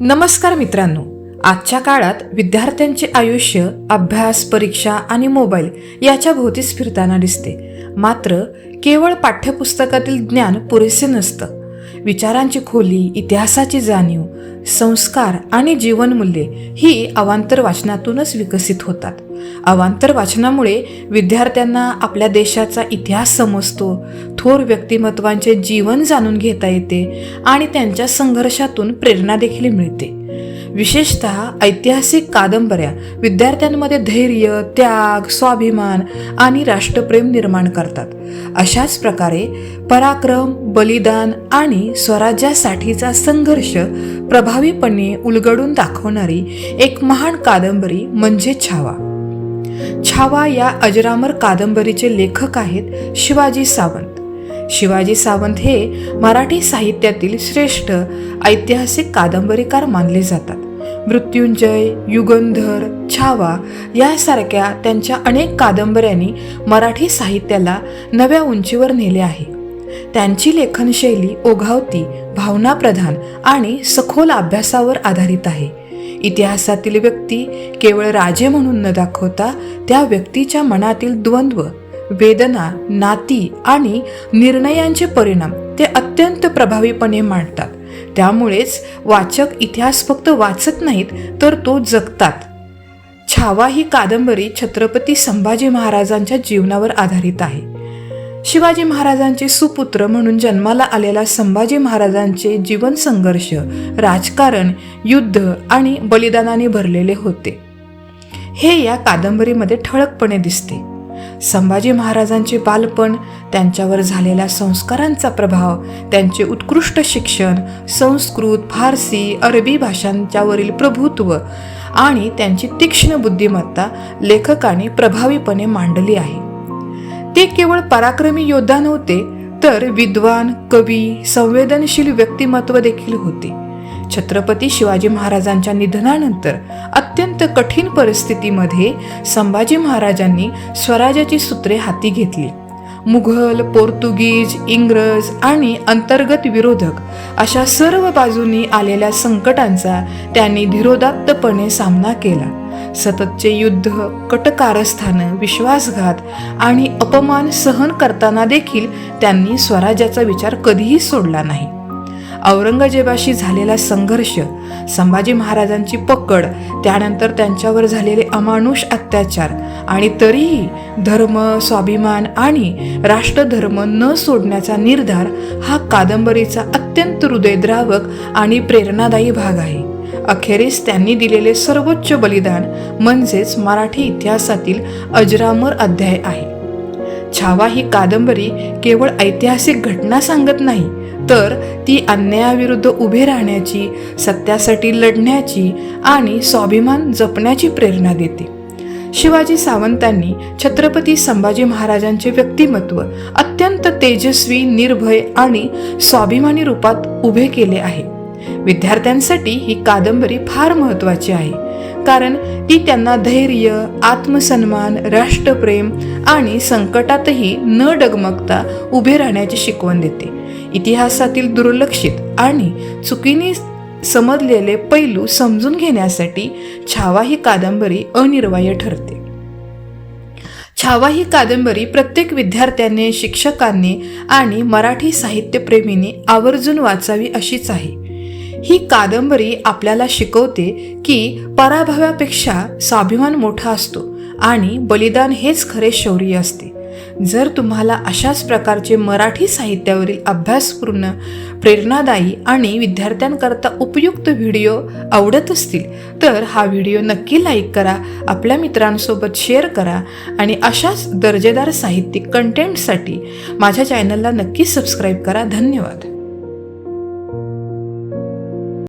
नमस्कार मित्रांनो. आजच्या काळात विद्यार्थ्यांचे आयुष्य अभ्यास परीक्षा आणि मोबाईल याच्या भोवतीच फिरताना दिसते. मात्र केवळ पाठ्यपुस्तकातील ज्ञान पुरेसे नसतं. विचारांची खोली इतिहासाची जाणीव संस्कार आणि जीवनमूल्ये ही अवांतर वाचनातूनच विकसित होतात. अवांतर वाचनामुळे विद्यार्थ्यांना आपल्या देशाचा इतिहास समजतो थोर व्यक्तिमत्वांचे जीवन जाणून घेता येते आणि त्यांच्या संघर्षातून प्रेरणा देखील मिळते. विशेषतः ऐतिहासिक कादंबऱ्या विद्यार्थ्यांमध्ये धैर्य त्याग स्वाभिमान आणि राष्ट्रप्रेम निर्माण करतात. अशाच प्रकारे पराक्रम बलिदान आणि स्वराज्यासाठीचा संघर्ष प्रभावीपणे उलगडून दाखवणारी एक महान कादंबरी म्हणजे छावा. छावा या अजरामर कादंबरीचे लेखक आहेत शिवाजी सावंत. शिवाजी सावंत हे मराठी साहित्यातील श्रेष्ठ ऐतिहासिक कादंबरीकार मानले जातात. मृत्युंजय युगंधर छावा यासारख्या त्यांच्या अनेक कादंबऱ्यांनी मराठी साहित्याला नव्या उंचीवर नेले आहे. त्यांची लेखनशैली ओघावती भावनाप्रधान आणि सखोल अभ्यासावर आधारित आहे. इतिहासातील व्यक्ती केवळ राजे म्हणून न दाखवता त्या व्यक्तीच्या मनातील द्वंद्व वेदना नाती आणि निर्णयांचे परिणाम ते अत्यंत प्रभावीपणे मांडतात. त्यामुळेच वाचक इतिहास फक्त वाचत नाहीत तर तो जगतात. छावा ही कादंबरी छत्रपती संभाजी महाराजांच्या जीवनावर आधारित आहे. शिवाजी महाराजांचे सुपुत्र म्हणून जन्माला आलेला संभाजी महाराजांचे जीवन संघर्ष राजकारण युद्ध आणि बलिदानाने भरलेले होते. हे या कादंबरीमध्ये ठळकपणे दिसते. संभाजी महाराजांचे बालपण त्यांच्यावर झालेल्या संस्कारांचा प्रभाव त्यांचे उत्कृष्ट शिक्षण संस्कृत फारसी अरबी भाषांच्यावरील प्रभुत्व आणि त्यांची तीक्ष्ण बुद्धिमत्ता लेखकाने प्रभावीपणे मांडली आहे. ते केवळ पराक्रमी योद्धा नव्हते तर विद्वान कवी संवेदनशील व्यक्तिमत्व देखील होते. छत्रपती शिवाजी महाराजांच्या निधनानंतर अत्यंत कठीण परिस्थितीमध्ये संभाजी महाराजांनी स्वराज्याची सूत्रे हाती घेतली. मुघल पोर्तुगीज इंग्रज आणि अंतर्गत विरोधक अशा सर्व बाजूंनी आलेल्या संकटांचा त्यांनी धीरोदात्तपणे सामना केला. सततचे युद्ध कटकारस्थानं विश्वासघात आणि अपमान सहन करताना देखील त्यांनी स्वराज्याचा विचार कधीही सोडला नाही. औरंगजेबाशी झालेला संघर्ष संभाजी महाराजांची पकड त्यानंतर त्यांच्यावर झालेले अमानुष अत्याचार आणि तरीही धर्म स्वाभिमान आणि राष्ट्रधर्म न सोडण्याचा निर्धार हा कादंबरीचा अत्यंत हृदयद्रावक आणि प्रेरणादायी भाग आहे. अखेरीस त्यांनी दिलेले सर्वोच्च बलिदान म्हणजेच मराठी इतिहासातील अजरामर अध्याय आहे. छावा ही कादंबरी केवळ ऐतिहासिक घटना सांगत नाही तर ती अन्यायाविरुद्ध उभे राहण्याची सत्यासाठी लढण्याची आणि स्वाभिमान जपण्याची प्रेरणा देते. शिवाजी सावंतांनी छत्रपती संभाजी महाराजांचे व्यक्तिमत्व अत्यंत तेजस्वी निर्भय आणि स्वाभिमानी रूपात उभे केले आहे. विद्यार्थ्यांसाठी ही कादंबरी फार महत्त्वाची आहे. कारण ती त्यांना धैर्य आत्मसन्मान राष्ट्रप्रेम आणि संकटातही न डगमगता उभे राहण्याची शिकवण देते. इतिहासातील दुर्लक्षित आणि चुकीने समजलेले पैलू समजून घेण्यासाठी छावा ही कादंबरी अनिर्वाय ठरते. छावा ही कादंबरी प्रत्येक विद्यार्थ्याने शिक्षकांनी आणि मराठी साहित्यप्रेमींनी आवर्जून वाचावी अशीच आहे. ही कादंबरी आपल्याला शिकवते की पराभवापेक्षा स्वाभिमान मोठा असतो आणि बलिदान हेच खरे शौर्य असते. जर तुम्हाला अशाच प्रकारचे मराठी साहित्यावरील अभ्यासपूर्ण प्रेरणादायी आणि विद्यार्थ्यांकरता उपयुक्त व्हिडिओ आवडत असतील तर हा व्हिडिओ नक्की लाईक करा आपल्या मित्रांसोबत शेअर करा आणि अशाच दर्जेदार साहित्यिक कंटेंटसाठी माझ्या चॅनलला नक्की सबस्क्राईब करा. धन्यवाद.